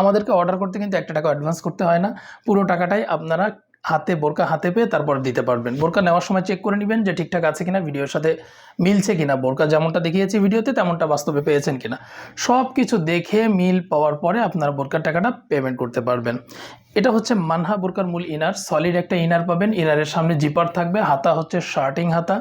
আমাদেরকে অর্ডার করতে কিন্তু একটা টাকা অ্যাডভান্স করতে হয় না। পুরো টাকাটাই আপনারা হাতে, বোরকা হাতে পেয়ে তারপর দিতে পারবেন। বোরকা নেওয়ার সময় চেক করে নেবেন যে ঠিকঠাক আছে কিনা, ভিডিওর সাথে মিলছে কিনা। বোরকা যেমনটা দেখিয়েছি ভিডিওতে, তেমনটা বাস্তবে পেয়েছেন কিনা। সব কিছু দেখে মিল পাওয়ার পরে আপনারা বোরকার টাকাটা পেমেন্ট করতে পারবেন। এটা হচ্ছে মানহা বোরকার মূল ইনার সলিড একটা ইনার পাবেন। ইনারের সামনে জিপার থাকবে। হাতা হচ্ছে শার্টিং হাতা।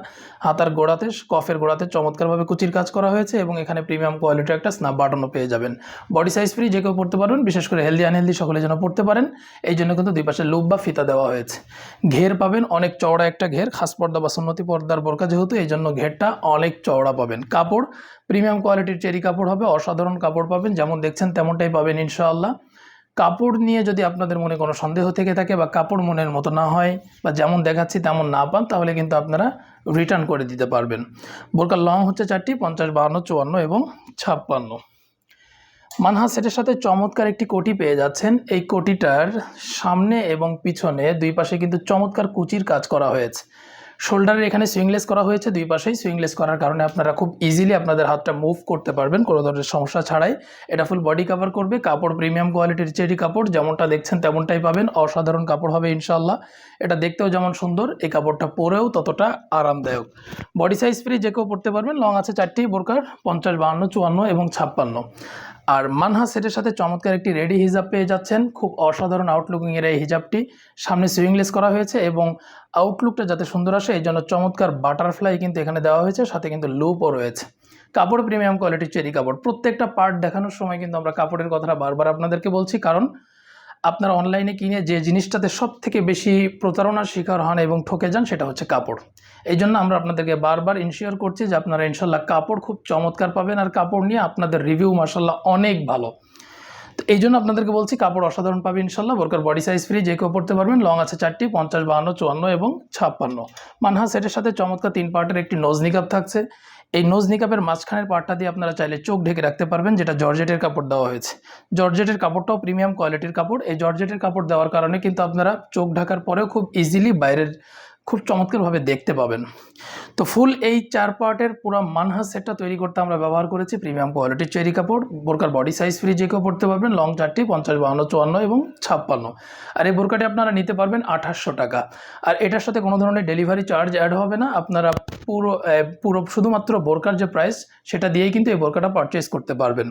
হাতার গোড়াতে, কফের গোড়াতে চমৎকারভাবে কুচির কাজ করা হয়েছে এবং এখানে প্রিমিয়াম কোয়ালিটির একটা স্ন্যাপ বাটনও পেয়ে যাবেন। বডি সাইজ ফ্রি যে কেউ পড়তে পারবেন, বিশেষ করে হেলদি আনহেলদি সকলে যেন পড়তে পারেন। এই জন্য কিন্তু দুই পাশে লুপ বা ফিতা দেওয়া হয়েছে। ঘের পাবেন, অনেক চওড়া একটা ঘের। খাস পর্দা বা সুন্নতি পর্দার বোরকা যেহেতু, এই জন্য ঘেরটা অনেক চওড়া পাবেন। কাপড় প্রিমিয়াম কোয়ালিটির চেরি কাপড় হবে। অসাধারণ কাপড় পাবেন। যেমন দেখছেন, তেমনটাই পাবেন ইনশাআল্লাহ। কাপড় নিয়ে যদি আপনাদের মনে কোনো সন্দেহ থেকে থাকে বা কাপড় মনের মতো না হয় বা যেমন দেখাচ্ছি তেমন না পান, তাহলে কিন্তু আপনারা রিটার্ন করে দিতে পারবেন। বোরকার লং হচ্ছে চারটি, পঞ্চাশ, বাহান্ন, চুয়ান্ন এবং ছাপ্পান্ন। মানহা সেটের সাথে চমৎকার একটি কোটি পেয়ে যাচ্ছেন। এই কোটিটার সামনে এবং পিছনে দুই পাশে কিন্তু চমৎকার কুচির কাজ করা হয়েছে। শোল্ডারের এখানে সুইংলেস করা হয়েছে, দুই পাশেই সুইংলেস করার কারণে আপনারা খুব ইজিলি আপনাদের হাতটা মুভ করতে পারবেন, কোনো ধরনের সমস্যা ছাড়াই। এটা ফুল বডি কভার করবে, কাপড় প্রিমিয়াম কোয়ালিটির চেরি কাপড়, যেমনটা দেখছেন তেমনটাই পাবেন, অসাধারণ কাপড় হবে ইনশাল্লাহ এটা দেখতেও যেমন সুন্দর, এই কাপড়টা পরেও ততটা আরামদায়ক। বডি সাইজ ফ্রি যে কেউ পড়তে পারবেন লং আছে চারটি, বোরকার পঞ্চাশ, বাহান্ন, চুয়ান্ন এবং ছাপ্পান্ন। আর মানহা সেটের সাথে চমৎকার একটি রেডি হিজাব পেয়ে যাচ্ছেন। খুব অসাধারণ আউটলুকিংয়ের এই হিজাবটি। সামনে সুইংলেস করা হয়েছে এবং আউটলুকটা যাতে সুন্দর আসে, এই জন্য চমৎকার বাটারফ্লাই কিন্তু এখানে দেওয়া হয়েছে, সাথে কিন্তু লুপও রয়েছে। কাপড় প্রিমিয়াম কোয়ালিটির চেরি কাপড়। প্রত্যেকটা পার্ট দেখানোর সময় কিন্তু আমরা কাপড়ের কথাটা বারবার আপনাদেরকে বলছি, কারণ আপনারা অনলাইনে কিনে যে জিনিসটাতে সব থেকে বেশি প্রতারণার শিকার হন এবং ঠকে যান সেটা হচ্ছে কাপড়। এই জন্য আমরা আপনাদেরকে বারবার ইনশিওর করছি যে আপনারা ইনশাল্লাহ কাপড় খুব চমৎকার পাবেন আর কাপড় নিয়ে আপনাদের রিভিউ মার্শাল্লাহ অনেক ভালো। তো এই জন্য আপনাদেরকে বলছি, কাপড় অসাধারণ পাবে ইনশাল্লাহ। বোরকার বডি সাইজ ফ্রি যে কেউ পড়তে পারবেন লং আছে চারটি, পঞ্চাশ, বাহান্ন, চুয়ান্ন এবং ছাপ্পান্ন। মানহা সেটের সাথে চমৎকার তিন পার্টের একটি নোজ নিকাপ থাকছে। এই নোজ নিকাপের মাঝখানের পার্টটা দিয়ে আপনারা চাইলে চোখ ঢেকে রাখতে পারবেন, যেটা জর্জেটের কাপড় দেওয়া হয়েছে। জর্জেটের কাপড়টাও প্রিমিয়াম কোয়ালিটির কাপড়। এই জর্জেটের কাপড় দেওয়ার কারণে কিন্তু আপনারা চোখ ঢাকার পরেও খুব ইজিলি বাইরের খুব চমৎকারভাবে দেখতে পাবেন। তো ফুল এই চার পার্টের পুরো মানহা সেটটা তৈরি করতে আমরা ব্যবহার করেছি প্রিমিয়াম কোয়ালিটির চেরি কাপড়। বোরকার বডি সাইজ ফ্রি যে কেউ পড়তে পারবেন, লং চারটি, পঞ্চাশ বাহান্ন চুয়ান্ন এবং ছাপ্পান্ন। আর এই বোরকাটি আপনারা নিতে পারবেন আঠাশশো টাকা। আর এটার সাথে কোনো ধরনের ডেলিভারি চার্জ অ্যাড হবে না। আপনারা পুরো পুরো শুধুমাত্র বোরকার যে প্রাইস, সেটা দিয়েই কিন্তু এই বোরকাটা পারচেস করতে পারবেন।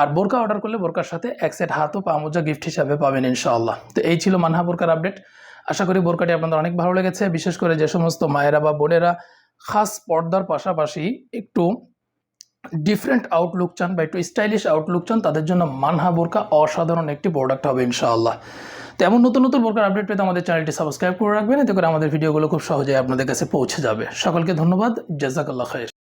আর বোরকা অর্ডার করলে বোরকার সাথে এক সেট হাত ও পা মোজা গিফট হিসাবে পাবেন ইনশাআল্লাহ। তো এই ছিল মানহা বোরকার আপডেট আশা করি বোরকাটি আপনাদের অনেক ভালো লেগেছে। বিশেষ করে যে সমস্ত মায়েরা বা বোনেরা খাস পর্দার পাশাপাশি একটু ডিফারেন্ট আউটলুক চান বা একটু স্টাইলিশ আউটলুক চান, তাদের জন্য মানহা বোরকা অসাধারণ একটি প্রোডাক্ট হবে ইনশাআল্লাহ। তেমন নতুন নতুন বোরকার আপডেট পেতে আমাদের চ্যানেলটি সাবস্ক্রাইব করে রাখবেন, এতে করে আমাদের ভিডিওগুলো খুব সহজেই আপনাদের কাছে পৌঁছে যাবে। সকলকে ধন্যবাদ, জাজাকাল্লাহ খায়ের